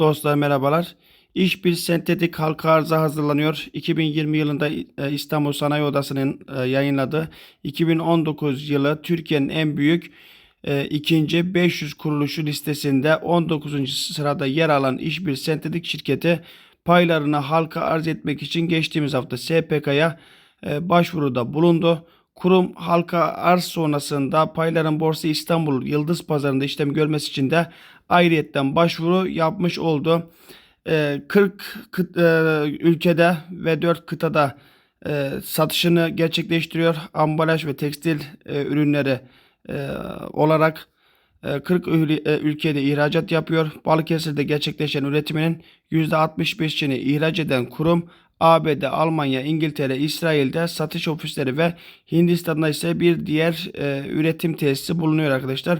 Dostlar merhabalar. İş bir sentetik halka arıza hazırlanıyor. 2020 yılında e, İstanbul Sanayi Odası'nın e, yayınladığı 2019 yılı Türkiye'nin en büyük e, ikinci 500 kuruluşu listesinde 19. sırada yer alan iş bir sentetik şirketi paylarını halka arz etmek için geçtiğimiz hafta SPK'ya başvuruda bulundu. Kurum halka arz sonrasında payların Borsa İstanbul Yıldız Pazarı'nda işlem görmesi için de ayrıyetten başvuru yapmış oldu. Ee, 40 kıt- e, ülkede ve 4 kıtada e, satışını gerçekleştiriyor. Ambalaj ve tekstil e, ürünleri olarak e, 40 ül- e, ülkede ihracat yapıyor. Balıkesir'de gerçekleşen üretiminin %65'ini ihraç eden kurum ABD, Almanya, İngiltere, İsrail'de satış ofisleri ve Hindistan'da ise bir diğer e, üretim tesisi bulunuyor arkadaşlar.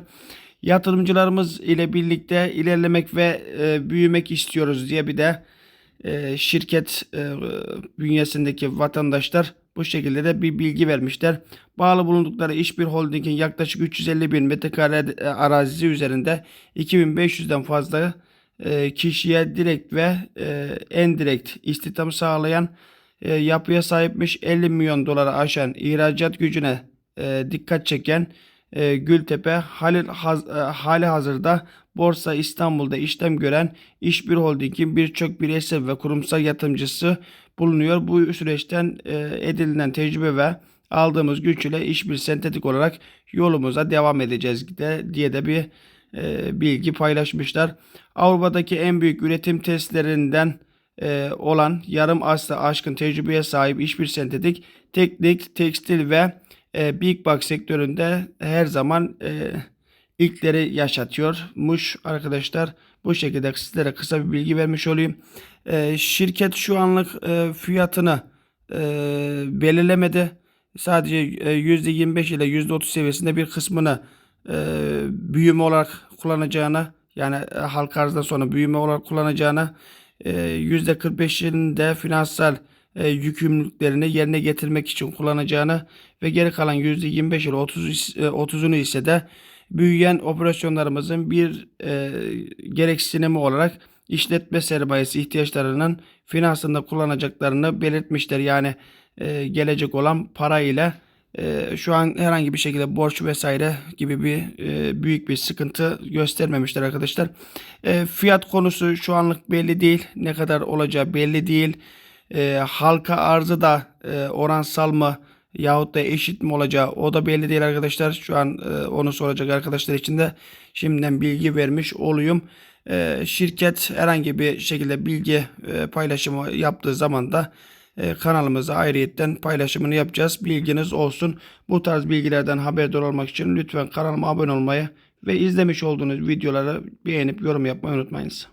Yatırımcılarımız ile birlikte ilerlemek ve e, büyümek istiyoruz diye bir de e, şirket e, bünyesindeki vatandaşlar bu şekilde de bir bilgi vermişler. Bağlı bulundukları İşbir Holding'in yaklaşık 350 bin metrekare e, arazisi üzerinde 2500'den fazla kişiye direkt ve e, endirekt istihdam sağlayan e, yapıya sahipmiş 50 milyon dolara aşan ihracat gücüne e, dikkat çeken e, Gültepe Halil haz, e, hali hazırda Borsa İstanbul'da işlem gören İşbir Holding'in birçok bireysel ve kurumsal yatırımcısı bulunuyor. Bu süreçten e, edinilen tecrübe ve aldığımız güç ile işbir sentetik olarak yolumuza devam edeceğiz de, diye de bir e, bilgi paylaşmışlar. Avrupa'daki en büyük üretim testlerinden e, olan yarım asla aşkın tecrübeye sahip işbir sentetik teknik, tekstil ve e, Big Box sektöründe her zaman e, ilkleri yaşatıyormuş arkadaşlar. Bu şekilde sizlere kısa bir bilgi vermiş olayım. E, şirket şu anlık e, fiyatını e, belirlemedi. Sadece e, %25 ile %30 seviyesinde bir kısmını e, büyüme olarak kullanacağına yani e, halka arzdan sonra büyüme olarak kullanacağına e, %45'ini de finansal e, yükümlülüklerini yerine getirmek için kullanacağını ve geri kalan %25 ile 30 is- e, 30'unu ise de büyüyen operasyonlarımızın bir gereksinimi olarak işletme sermayesi ihtiyaçlarının finansında kullanacaklarını belirtmişler. Yani gelecek olan para ile e, şu an herhangi bir şekilde borç vesaire gibi bir e, büyük bir sıkıntı göstermemişler arkadaşlar. E, fiyat konusu şu anlık belli değil. Ne kadar olacağı belli değil. E, halka arzı da e, oransal mı yahut da eşit mi olacağı o da belli değil arkadaşlar. Şu an e, onu soracak arkadaşlar için de şimdiden bilgi vermiş olayım. E, şirket herhangi bir şekilde bilgi e, paylaşımı yaptığı zaman da kanalımıza ayrıyetten paylaşımını yapacağız. Bilginiz olsun. Bu tarz bilgilerden haberdar olmak için lütfen kanalıma abone olmayı ve izlemiş olduğunuz videoları beğenip yorum yapmayı unutmayınız.